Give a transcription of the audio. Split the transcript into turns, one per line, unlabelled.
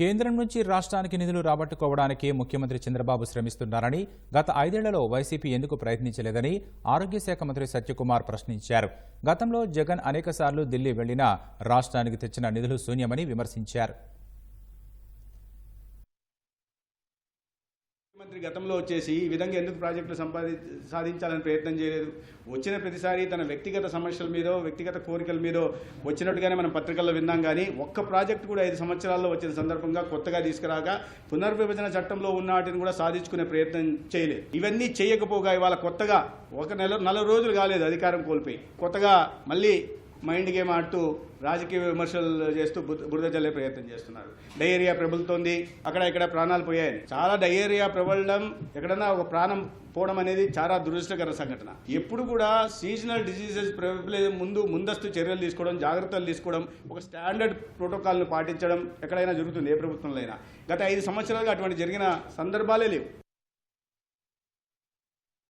కేంద్రం నుంచి రాష్ట్రానికి నిధులు రాబట్టుకోవడానికి ముఖ్యమంత్రి చంద్రబాబు శ్రమిస్తున్నారని గత ఐదేళ్ళలో వైసీపీ ఎందుకు ప్రయత్నించలేదని ఆరోగ్య శాఖ మంత్రి సత్యకుమార్ ప్రశ్నించారు. గతంలో జగన్ అనేకసార్లు ఢిల్లీ వెళ్ళినా రాష్ట్రానికి తెచ్చిన నిధులు శూన్యమని విమర్శించారు.
ముఖ్యమంత్రి గతంలో వచ్చేసి ఈ విధంగా ఎందుకు ప్రాజెక్టులు సంపాది సాధించాలని ప్రయత్నం చేయలేదు? వచ్చిన ప్రతిసారి తన వ్యక్తిగత సమస్యల మీదో వ్యక్తిగత కోరికల మీదో వచ్చినట్టుగానే మనం పత్రికల్లో విన్నాం కానీ ఒక్క ప్రాజెక్టు కూడా ఐదు సంవత్సరాల్లో వచ్చిన సందర్భంగా కొత్తగా తీసుకురాక పునర్విభజన చట్టంలో ఉన్న వాటిని కూడా సాధించుకునే ప్రయత్నం చేయలేదు. ఇవన్నీ చేయకపోగా ఇవాళ కొత్తగా ఒక నెల నలభై రోజులు కాలేదు అధికారం కోల్పోయి. కొత్తగా మళ్ళీ మైండ్ గేమ్ ఆడుతూ రాజకీయ విమర్శలు చేస్తూ బురద బురద జల్లే ప్రయత్నం చేస్తున్నారు. డయేరియా ప్రబలుతోంది. అక్కడ ఇక్కడ ప్రాణాలు పోయాయి చాలా డయేరియా ప్రబలడం ఎక్కడన్నా ఒక ప్రాణం పోవడం అనేది చాలా దురదృష్టకర సంఘటన. ఎప్పుడు కూడా సీజనల్ డిసీజెస్ ప్రబలే ముందు ముందస్తు చర్యలు తీసుకోవడం జాగ్రత్తలు తీసుకోవడం ఒక స్టాండర్డ్ ప్రోటోకాల్ను పాటించడం ఎక్కడైనా జరుగుతుంది ఏ ప్రభుత్వంలో అయినా. గత ఐదు సంవత్సరాలుగా అటువంటి జరిగిన సందర్భాలే లేవు.